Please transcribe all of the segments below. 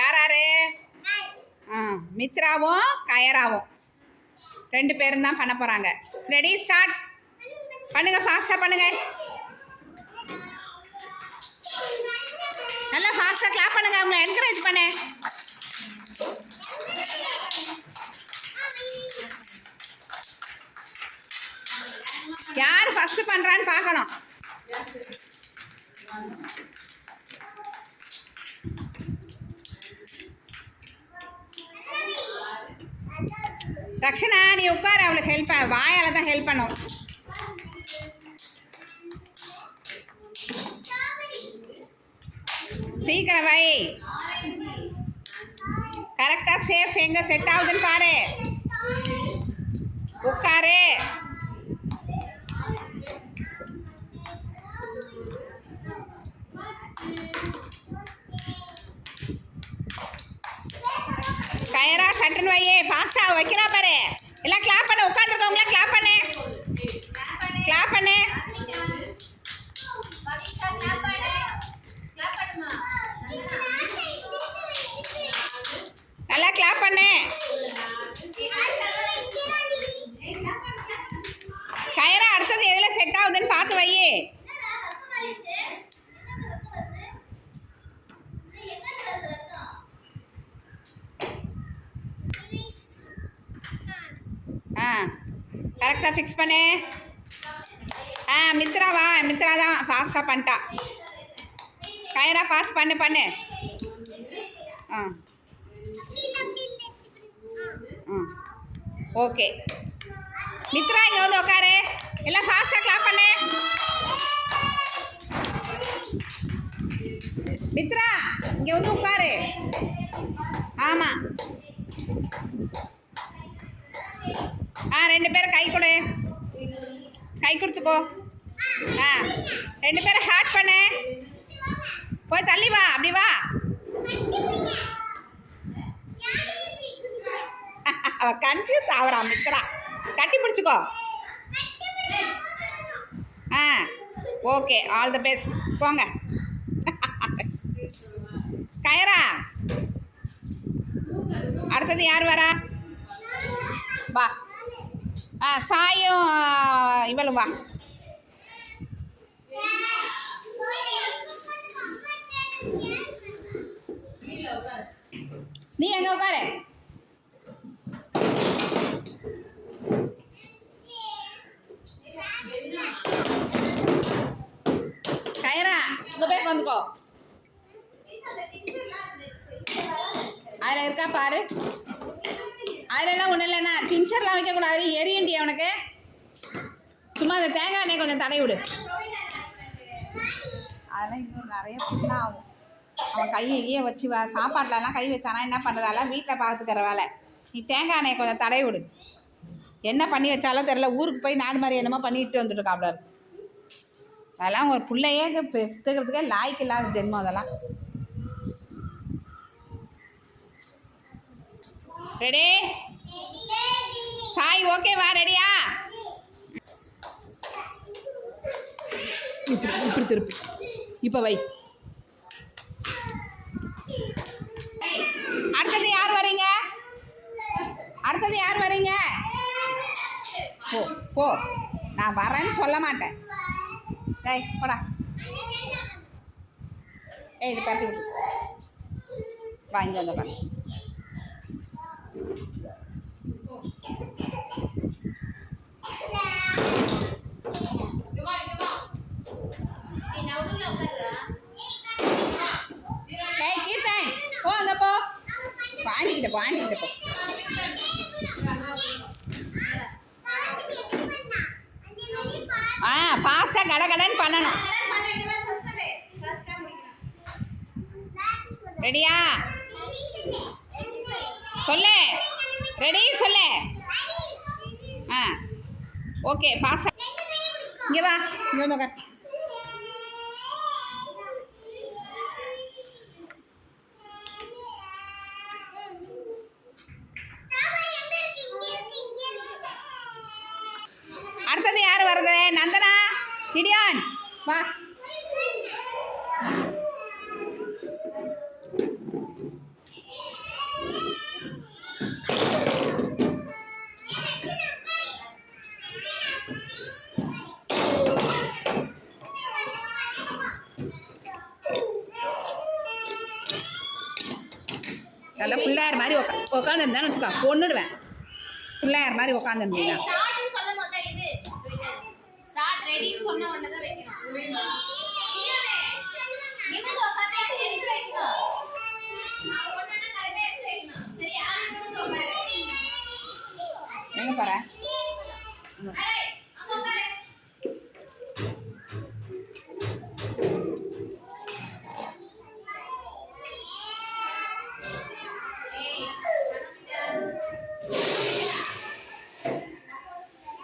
யார் ஆ மித்ராவும் கயராவும். ரெண்டு பேரும் தான் பண்ண போகிறாங்க ரெடி ஸ்டார்ட் பண்ணுங்க ஃபாஸ்ட்டாக பண்ணுங்க. நல்லா ஃபாஸ்ட்டாக கிளாப் பண்ணுங்க அவங்கள என்கரேஜ் பண்ணு யார் ஃபஸ்ட்டு பண்ணுறான்னு பார்க்கணும். ரக்ஷனா நீ உட்காரு அவளுக்கு ஹெல்ப் வாயால் தான் ஹெல்ப் பண்ணும். சீக்கிரம் வை. கரெக்டாக சேஃப் எங்கே செட் ஆகுதுன்னு பாரு. உட்காரு. சட்டன் வையே ஃபாஸ்டா வைக்கிறா பாரு. எல்லாம் கிளாப் பண்ண உட்காந்துருக்கவங்களா கிளாப் பண்ணு. கிளாப் பண்ணு. நல்லா கிளாப் பண்ணு. கயரா அடுத்தது எதில் செட் ஆகுதுன்னு பார்த்து வையே. ஆ கரெக்டாக ஃபிக்ஸ் பண்ணு. ஆ மித்ரா வா மித்ரா தான் ஃபாஸ்ட்டாக பண்ணிட்டா. கயரா ஃபாஸ்ட் பண்ணு பண்ணு. ஆ. ஓகே. மித்ரா இங்கே வந்து உட்காரு எல்லாம் ஃபாஸ்ட்டாக கிளாப் பண்ணு. மித்ரா இங்கே வந்து உட்காரு ஆமாம் ஆ ரெண்டு பேரும் கை கொடு. கை கொடுத்துக்கோ. ஆ ரெண்டு பேரும் ஹேட் பண்ணு. போய் தள்ளி வா அப்படி வா. அவ கன்ஃபியூஸ் ஆகுறா மித்ரா கட்டி பிடிச்சிக்கோ. ஆ ஓகே ஆல் த பெஸ்ட் போங்க. கயரா. அடுத்தது யார் வரா? வா. சாயும் ஆ, இவளும் வா. நீ எங்க உட்காரு. கயரா உங்க பேர் வந்துக்கோ. அதுல இருக்கா பாரு. அதிலெல்லாம் ஒன்றும் இல்லைண்ணா. டிஞ்சர்லாம் வைக்கக்கூடாது. எரியண்டி அவனுக்கு சும்மா அந்த தேங்காய் எண்ணெய் கொஞ்சம் தடை விடு. அதெல்லாம் இன்னும் நிறைய பிரச்சனை ஆகும். அவன் கையை வச்சு வா சாப்பாட்டிலலாம் கை வச்சானா என்ன பண்ணுறதால வீட்டில் பார்த்துக்கிற வேலை. நீ தேங்காய் எண்ணெயை கொஞ்சம் தடை விடு. என்ன பண்ணி வச்சாலும் தெரில ஊருக்கு போய் நாடு மாதிரி என்னமோ பண்ணிட்டு வந்துட்டுருக்காப்ல. இருக்கு அதெல்லாம் ஒரு பிள்ளையே பெற்றுக்கிறதுக்கே லாய்க்கு இல்லாத ஜென்மம் அதெல்லாம். ரெடி சாய் ஓகேவா ரெடியா இப்படி இப்படி திருப்பி. இப்போ வை. அடுத்தது யார் வரீங்க? அடுத்தது யார் வரீங்க? போ போ. நான் வரேன்னு சொல்ல மாட்டேன். டேய் போடா. ஏய் இது பரட்டி விடு வா இங்கே வந்து பாரு ஏய் கீர்த்தன் போ அங்கே போ வாங்கிட்டு போ. ஆ ஃபாஸ்ட்டாக கட கடன்னு பண்ணணும். ரெடியா சொல்லு. ரெடி சொல்லு. ஆ. ஓகே ஃபாஸ்ட்டாக இங்கே வா. இங்கே வந்து வா. நல்லா பிள்ளையார் மாதிரி உக்கா உட்காந்துருந்தான்னு வச்சுக்கோ பொண்ணுடுவேன். பிள்ளையார் மாதிரி உட்காந்துருந்தீங்கன்னா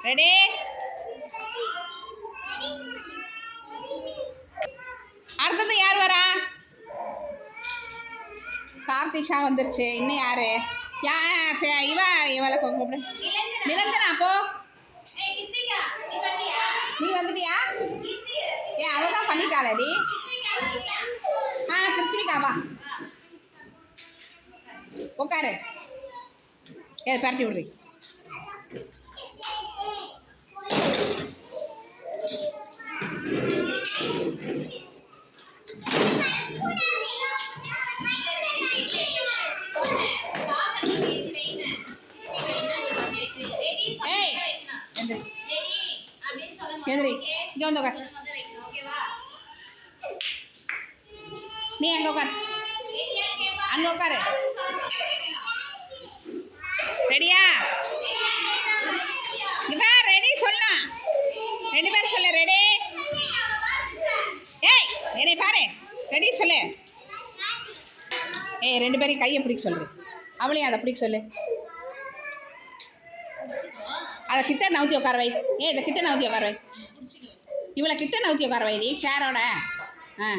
ரெடி அடுத்தது யார் வரா? கார்த்திஷா வந்துருச்சு. இன்னும் யாரு? யா இவ இவளை கூப்பிடு. நிலந்தனா நிரந்தனா போ ஏய் கித்திகா நீ பண்ணியா நீ வந்துட்டியா கித்தி ஏ அவ தான் பண்ணிட்டாளடி கித்திகா ஆ கிருத்திகா வா. உட்காரு ஏ பரட்டி விடுறி ஏய் எந்திரி. எந்திரி. இங்கே வந்து உட்கார் நீ அங்கே உட்காரு அங்கே உட்காரு ரெடியா? இப்போ ரெடி சொல்லலாம் ரெண்டு பேரும் சொல்லு ரெடி. ஏய் என்னை பாரு. ரெடி சொல்லு. ஏய் ரெண்டு பேரையும் கையை பிடிக்க சொல்லு. அவளையும் அதை பிடிக்க சொல்லு. அதை கிட்ட நவுத்தி உட்கார வை. ஏய் இதை கிட்ட நவுத்தி உட்கார வை. இவளை கிட்ட நவுத்தி உட்கார வை. நீ சேரோட ஆ.